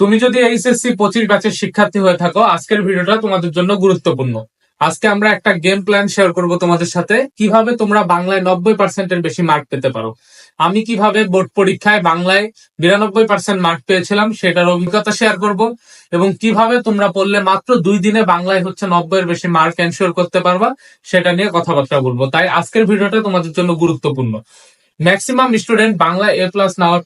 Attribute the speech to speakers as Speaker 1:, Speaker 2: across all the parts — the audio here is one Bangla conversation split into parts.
Speaker 1: তুমি যদি এইচএসসি পঁচিশ ব্যাচের শিক্ষার্থী হয়ে থাকো, আজকের ভিডিওটা তোমাদের জন্য গুরুত্বপূর্ণ। আজকে আমরা একটা গেম প্ল্যান শেয়ার করব তোমাদের সাথে, কীভাবে তোমরা বাংলায় নব্বই পার্সেন্টের বেশি মার্ক পেতে পারো। আমি কীভাবে বোর্ড পরীক্ষায় বাংলায় বিরানব্বই পার্সেন্ট মার্ক পেয়েছিলাম, সেটার অভিজ্ঞতা শেয়ার করব, এবং কীভাবে তোমরা পড়লে মাত্র দুই দিনে বাংলায় হচ্ছে নব্বইয়ের বেশি মার্ক এনশিওর করতে পারবা, সেটা নিয়ে কথাবার্তা বলব। তাই আজকের ভিডিওটা তোমাদের জন্য গুরুত্বপূর্ণ। Maximum student Bangla A plus নেওয়ার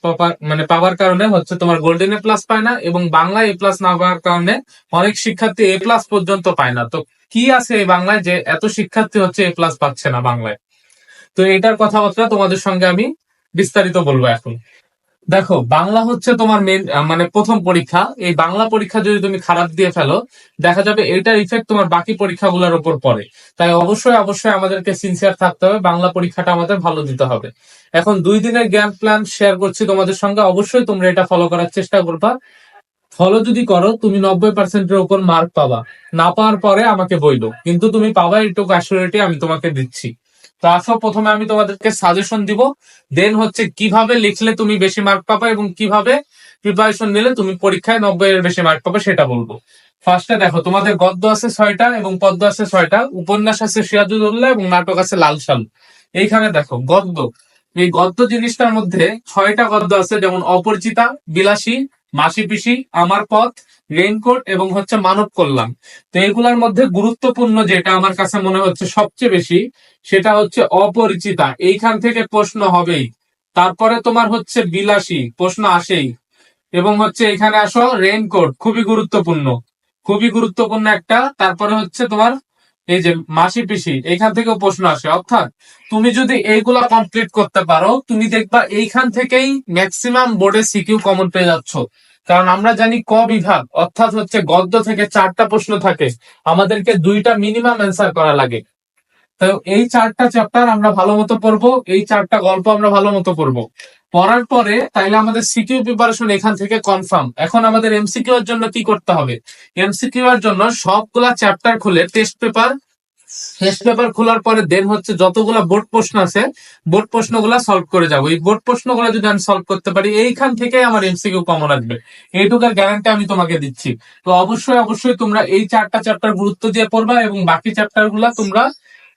Speaker 1: মানে পাওয়ার কারণে হচ্ছে তোমার গোল্ডেন এ প্লাস পায় না এবং বাংলা এ প্লাস না পাওয়ার কারণে অনেক শিক্ষার্থী এ প্লাস পর্যন্ত পায় না। তো কি আছে এই বাংলায় যে এত শিক্ষার্থী হচ্ছে এ প্লাস পাচ্ছে না বাংলায়? তো এটার কথাবার্তা তোমাদের সঙ্গে আমি বিস্তারিত বলব এখন। দেখো, বাংলা হচ্ছে তোমার মেন মানে প্রথম পরীক্ষা। এই বাংলা পরীক্ষা যদি তুমি খারাপ দিয়ে ফেলো, দেখা যাবে এটার ইফেক্ট তোমার বাকি পরীক্ষাগুলোর উপর পড়ে। তাই অবশ্যই অবশ্যই আমাদেরকে সিনসিয়ার থাকতে হবে। বাংলা পরীক্ষাটা আমাদের ভালো দিতে হবে। এখন দুই দিনের জ্ঞান প্ল্যান শেয়ার করছি তোমাদের সঙ্গে। অবশ্যই তোমরা এটা ফলো করার চেষ্টা করবা। ফলো যদি করো, তুমি নব্বই পার্সেন্টের উপর মার্ক পাবা। না পাওয়ার পরে আমাকে বইলো। কিন্তু তুমি পাবা এটুকু অ্যাসিউরিটি আমি তোমাকে দিচ্ছি। তো আসো, প্রথমে আমি তোমাদেরকে সাজেশন দিব। দেন হচ্ছে কীভাবে লিখলে তুমি বেশি মার্ক পাবা এবং কীভাবে প্রিপারেশন নিলে তুমি পরীক্ষায় নব্বই এর বেশি মার্ক পাবে সেটা বলব। ফার্স্টে দেখো, তোমাদের গদ্য আছে ছয়টা এবং পদ্য আছে ছয়টা। উপন্যাস আছে সিরাজুদ্দৌল্লা এবং নাটক আছে লাল সাল এইখানে দেখো, গদ্য। এই গদ্য জিনিসটার মধ্যে ছয়টা গদ্য আছে, যেমন অপরিচিতা, বিলাসী মাসি পিসি আমার পথ রেইনকোট এবং হচ্ছে মানব কল্যাণ। তো এগুলার মধ্যে গুরুত্বপূর্ণ যেটা আমার কাছে মনে হচ্ছে সবচেয়ে বেশি, সেটা হচ্ছে অপরিচিতা। এইখান থেকে প্রশ্ন হবেই। তারপরে তোমার হচ্ছে বিলাসী, প্রশ্ন আসেই। এবং হচ্ছে এখানে আসো, রেইনকোট, খুবই গুরুত্বপূর্ণ। খুবই গুরুত্বপূর্ণ একটা, তারপরে হচ্ছে তোমার এই যে মাসি পিসি, এখান থেকেও প্রশ্ন আসে। অর্থাৎ তুমি যদি এইগুলা কমপ্লিট করতে পারো, তুমি দেখবা এইখান থেকেই ম্যাক্সিমাম বোর্ডে সিকিউ কমন পেয়ে যাচ্ছ। কারণ আমরা জানি ক বিভাগ, অর্থাৎ হচ্ছে গদ্য থেকে চারটা প্রশ্ন থাকে। আমাদেরকে দুইটা মিনিমাম অ্যান্সার করা লাগে। তো এই চারটা চ্যাপ্টার আমরা ভালো মতো পড়ব, এই চারটা গল্প আমরা ভালো মতো পড়ব। পড়ার পরে তাইলে আমাদের সিকিউ প্রিপারেশন এখান থেকে কনফার্ম এখন আমাদের এমসিকিউ এর জন্য কি করতে হবে? এমসিকিউ এর জন্য সবগুলা চ্যাপ্টার খুলে টেস্ট পেপার টেস্ট পেপার খোলার পরে দেন হচ্ছে যতগুলা বোর্ড প্রশ্ন আছে বোর্ড প্রশ্নগুলা সলভ করে যাব। এই বোর্ড প্রশ্নগুলো যদি আমি সলভ করতে পারি, এইখান থেকে আমার এমসিকিউ কমন আসবে। এইটুকার গ্যারান্টি আমি তোমাকে দিচ্ছি। তো অবশ্যই অবশ্যই তোমরা এই চারটা চ্যাপ্টার গুরুত্ব দিয়ে পড়বা এবং বাকি চ্যাপ্টারগুলা তোমরা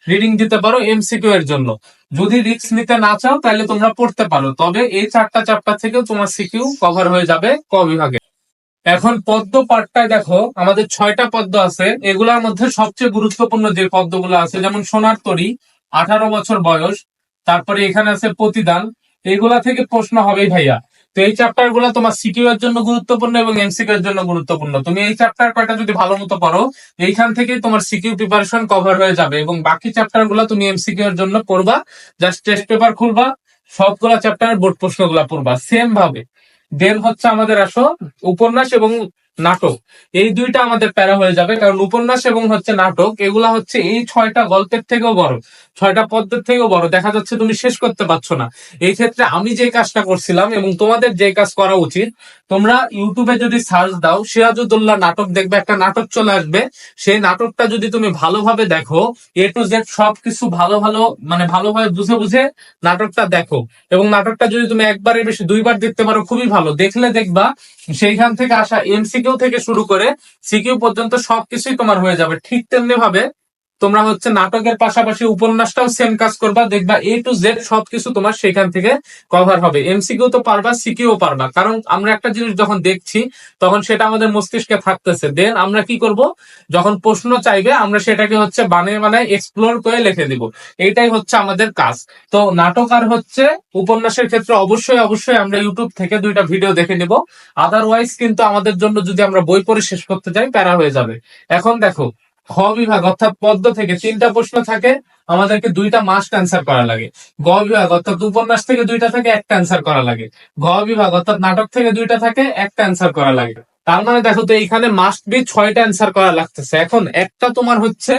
Speaker 1: রিডিং দিতে পারো এমসিকিউ এর জন্য। যদি রিস্ক নিতে না চাও, তাহলে তোমরা পড়তে পারো। তবে এই চারটা চ্যাপ্টার থেকেও তোমার সিকিউ কভার হয়ে যাবে ক বিভাগে। এখন পদ্ম পাঠটায় দেখো, আমাদের ছয়টা পদ্ম আছে। এগুলার মধ্যে সবচেয়ে গুরুত্বপূর্ণ যে পদ্মগুলো আছে, যেমন সোনার তরী, আঠারো বছর বয়স, তারপরে এখানে আছে প্রতিদান এগুলা থেকে প্রশ্ন হবেই ভাইয়া। তো এই চ্যাপ্টারগুলা তোমার সিকিউ এর জন্য গুরুত্বপূর্ণ এবং এমসিকিউ এর জন্য গুরুত্বপূর্ণ। তুমি এই চ্যাপ্টার কয়টা যদি ভালো মতো পড়ো, এইখান থেকে তোমার সিকিউ প্রিপারেশন কভার হয়ে যাবে এবং বাকি চ্যাপ্টারগুলা তুমি এমসিকিউ এর জন্য পড়বা। জাস্ট টেস্ট পেপার খুলবা, সবগুলা চ্যাপ্টার বোর্ড প্রশ্নগুলা পড়বা। সেম ভাবে। দেন হচ্ছে আমাদের আসো উপন্যাস এবং নাটক। এই দুইটা আমাদের প্যারা হয়ে যাবে, কারণ উপন্যাস এবং হচ্ছে নাটক, এগুলা হচ্ছে এই ছয়টা গল্পের থেকেও বড়, ছয়টা পদ্মের থেকেও বড়। দেখা যাচ্ছে তুমি শেষ করতে পারছ না। এই ক্ষেত্রে আমি যে কাজটা করছিলাম এবং তোমাদের যে কাজ করা উচিত, তোমরা ইউটিউবে যদি সার্চ দাও সিরাজুদ্দৌল্লা নাটক দেখবে, একটা নাটক চলে আসবে। সেই নাটকটা যদি তুমি ভালোভাবে দেখো এ টু জেড সবকিছু ভালো ভালো মানে ভালোভাবে বুঝে বুঝে নাটকটা দেখো। এবং নাটকটা যদি তুমি একবারের বেশি, দুইবার দেখতে পারো, খুবই ভালো। দেখলে দেখবা সেইখান থেকে আসা এমসিকিউ থেকে শুরু করে সিকিউ পর্যন্ত সবকিছুই তোমার হয়ে যাবে। ঠিক তেমনি ভাবে তোমরা হচ্ছে নাটকের পাশাপাশি উপন্যাসটাও সেম কাজ করবা, দেখবা এ টু জেড সবকিছু তোমার সেখান থেকে কভার হবে। এমসিকিউ তো পারবা সিকিউ পারবা। কারণ আমরা একটা জিনিস যখন দেখছি, তখন সেটা আমাদের মস্তিষ্কে থাকতেছে। দেন আমরা কি করব? যখন প্রশ্ন চাইবে, আমরা সেটাকে হচ্ছে বানিয়ে বানায় এক্সপ্লোর করে লিখে দিব। এইটাই হচ্ছে আমাদের কাজ। তো নাটক আর হচ্ছে উপন্যাসের ক্ষেত্রে অবশ্যই অবশ্যই আমরা ইউটিউব থেকে দুইটা ভিডিও দেখে নিব। আদারওয়াইজ কিন্তু আমাদের জন্য যদি আমরা বই পড়ে শেষ করতে চাই প্যারা হয়ে যাবে। এখন দেখো খ বিভাগ অর্থাৎ পদ্ম থেকে তিনটা প্রশ্ন থাকে, আমাদেরকে দুইটা মাস্ট অ্যান্সার করা লাগে। গ বিভাগ অর্থাৎ উপন্যাস থেকে দুইটা থাকে, একটা অ্যান্সার করা লাগে। ঘ বিভাগ অর্থাৎ নাটক থেকে দুইটা থাকে, একটা অ্যান্সার করা লাগে। তার মানে দেখো তো এইখানে মাস্ট বি ছয়টা অ্যান্সার করা লাগতেছে। এখন একটা তোমার হচ্ছে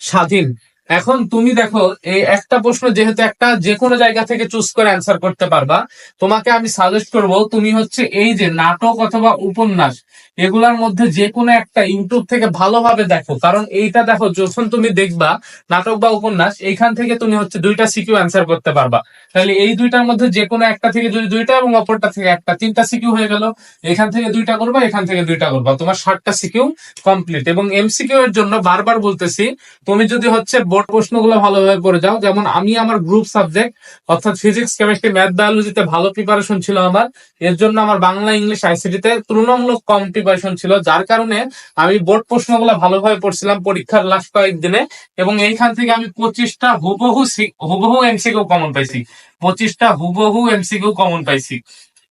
Speaker 1: স্বাধীন। এখন তুমি দেখো, এই একটা প্রশ্ন যেহেতু একটা যে কোনো জায়গা থেকে চুজ করে অ্যান্সার করতে পারবা, তোমাকে আমি সাজেস্ট করব, তুমি হচ্ছে এই যে নাটক অথবা উপন্যাস এগুলার মধ্যে যে কোনো একটা ইউটিউব থেকে ভালোভাবে দেখো। কারণ এইটা দেখো, যখন তুমি দেখবা নাটক বা উপন্যাস, এইখান থেকে তুমি হচ্ছে দুইটা সিকিউ অ্যান্সার করতে পারবা। তাহলে এই দুইটার মধ্যে যে কোনো একটা থেকে যদি দুইটা এবং অপরটা থেকে একটা, তিনটা সিকিউ হয়ে গেল। এখান থেকে দুইটা করবা, এখান থেকে দুইটা করবা। তোমার ষাটটা সিকিউ কমপ্লিট এবং এমসিকিউ এর জন্য বারবার বলতেছি, তুমি যদি হচ্ছে বোর্ড প্রশ্নগুলো ভালোভাবে পড়ে যাও, যেমন আমি আমার গ্রুপ সাবজেক্ট অর্থাৎ ফিজিক্স কেমিস্ট্রি ম্যাথ বায়োলজিতে ভালো প্রিপারেশন ছিল আমার। এর জন্য আমার বাংলা, ইংলিশ আইসিটিতে তুলনামূলক কম প্রিপারেশন ছিল, যার কারণে আমি বোর্ড প্রশ্নগুলো ভালোভাবে পড়ছিলাম পরীক্ষার লাস্ট কয়েকদিনে এবং এইখান থেকে আমি পঁচিশটা হুবহু হুবহু এমসিকিউ কমন পাইছি। পঁচিশটা হুবহু এমসিকিউ কমন পাইছি।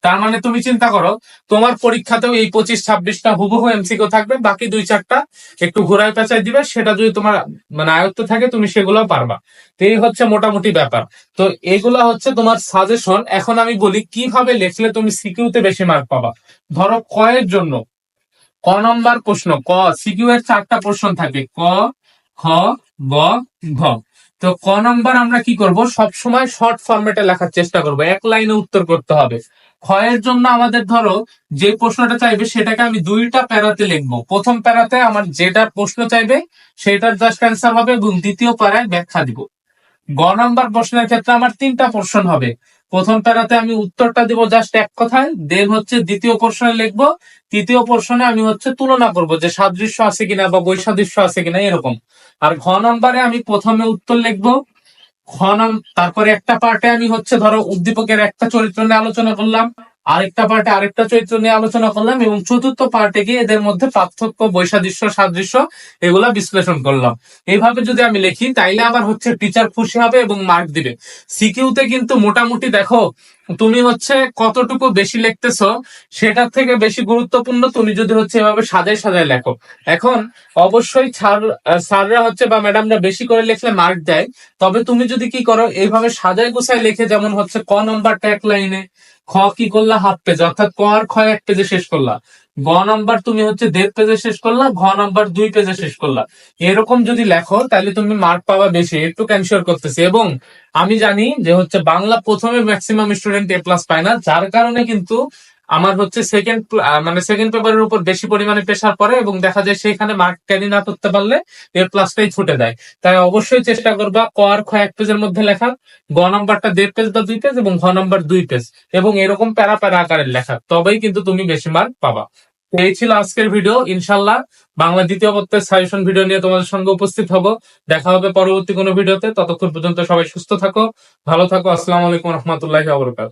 Speaker 1: তার মানে তুমি চিন্তা করো, তোমার পরীক্ষাতেও এই পঁচিশ, ছাব্বিশটা হুবহু এমসিকিউ থাকবে, বাকি দুই, চারটা একটু ঘোরায় পেঁচায় দিবে, সেটা যদি তোমার মানে আয়ত্ত থাকে, তুমি সেগুলো পারবা। তো এই হচ্ছে মোটামুটি ব্যাপার। তো এগুলা হচ্ছে তোমার সাজেশন এখন আমি বলি, কীভাবে লেখলে তুমি সিকিউতে বেশি মার্ক পাবা? ধরো কয়ের জন্য। ক নম্বর প্রশ্ন, ক, সিকিউ এর চারটা প্রশ্ন থাকে ক, খ, গ, ঘ। তো ক নম্বর আমরা কি করব? সব সময় শর্ট ফরম্যাটে লেখার চেষ্টা করব, এক লাইনে উত্তর করতে হবে। ক্ষয়ের জন্য আমাদের ধরো, যে প্রশ্নটা চাইবে সেটাকে আমি দুইটা প্যারাতে লিখব। প্রথম প্যারাতে আমার যেটা প্রশ্ন চাইবে, সেটার জাস্ট অ্যান্সার হবে এবং দ্বিতীয় প্যারায় ব্যাখ্যা দিব। গ নম্বর প্রশ্নের ক্ষেত্রে আমার তিনটা পোর্শন হবে। প্রথম প্যারাতে আমি উত্তরটা দিব জাস্ট এক কথায় দেন হচ্ছে দ্বিতীয় প্রশ্নে লিখব। তৃতীয় প্রশ্নে আমি হচ্ছে তুলনা করব যে সাদৃশ্য আছে কিনা বা বৈসাদৃশ্য আছে কিনা এরকম। আর ঘ নম্বরে আমি প্রথমে উত্তর লিখব। ঘ তারপরে একটা পার্টে আমি হচ্ছে ধরো উদ্দীপকের একটা চরিত্র নিয়ে আলোচনা করলাম। আরেকটা পার্টে আরেকটা চরিত্র নিয়ে আলোচনা করলাম এবং চতুর্থ পার্টে গিয়ে এদের মধ্যে পার্থক্য, বৈসাদৃশ্য, সাদৃশ্য এগুলা বিশ্লেষণ করলাম। এইভাবে যদি আমি লিখি, তাইলে আবার হচ্ছে টিচার খুশি হবে এবং মার্ক দিবে। সিকিউতে কিন্তু মোটামুটি দেখো তুমি হচ্ছে কতটুকু বেশি লিখতেছো, সেটার থেকে বেশি গুরুত্বপূর্ণ তুমি যদি হচ্ছে এভাবে সাজায় সাজায় লেখো। এখন অবশ্যই স্যার স্যাররা হচ্ছে বা ম্যাডামরা বেশি করে লিখলে মার্ক দেয়। তবে তুমি যদি কি করো, এইভাবে সাজায় গুছায় লেখে যেমন হচ্ছে ক নম্বরটা এক লাইনে খ কি করলা হাফ পেজ অর্থাৎ ক আর খ এক পেজে শেষ করলা। গ নাম্বার তুমি হচ্ছে দেড় পেজে শেষ করলা, ঘ নাম্বার দুই পেজে শেষ করলা। এরকম যদি লেখো, তাহলে তুমি মার্ক পাওয়া বেশি, একটু ক্যানশিওর করতেছি। এবং আমি জানি যে হচ্ছে বাংলা প্রথমে ম্যাক্সিমাম স্টুডেন্ট এ প্লাস পায় না, যার কারণে কিন্তু আমার হচ্ছে সেকেন্ড মানে সেকেন্ড পেপারের উপর বেশি পরিমাণে প্রেশার পড়ে এবং দেখা যায় সেখানে মার্ক ক্যারি না করতে পারলে এর প্লাসটাই ছুটে দেয়। তাই অবশ্যই চেষ্টা করবা ক আর খ এক পেজের মধ্যে লেখা গ নাম্বারটা দেড় পেজ বা দুই পেজ এবং ঘ নাম্বার দুই পেজ এবং এরকম প্যারা প্যারা আকারের লেখা, তবেই কিন্তু তুমি বেশি মার্ক পাবা। এই ছিল আজকের ভিডিও ইনশাল্লাহ বাংলা দ্বিতীয় পত্রের সাজেশন ভিডিও নিয়ে তোমাদের সঙ্গে উপস্থিত হব। দেখা হবে পরবর্তী কোনো ভিডিওতে ততক্ষণ পর্যন্ত সবাই সুস্থ থাকো, ভালো থাকো। আসসালামু আলাইকুম রহমতুল্লাহ আবরকাত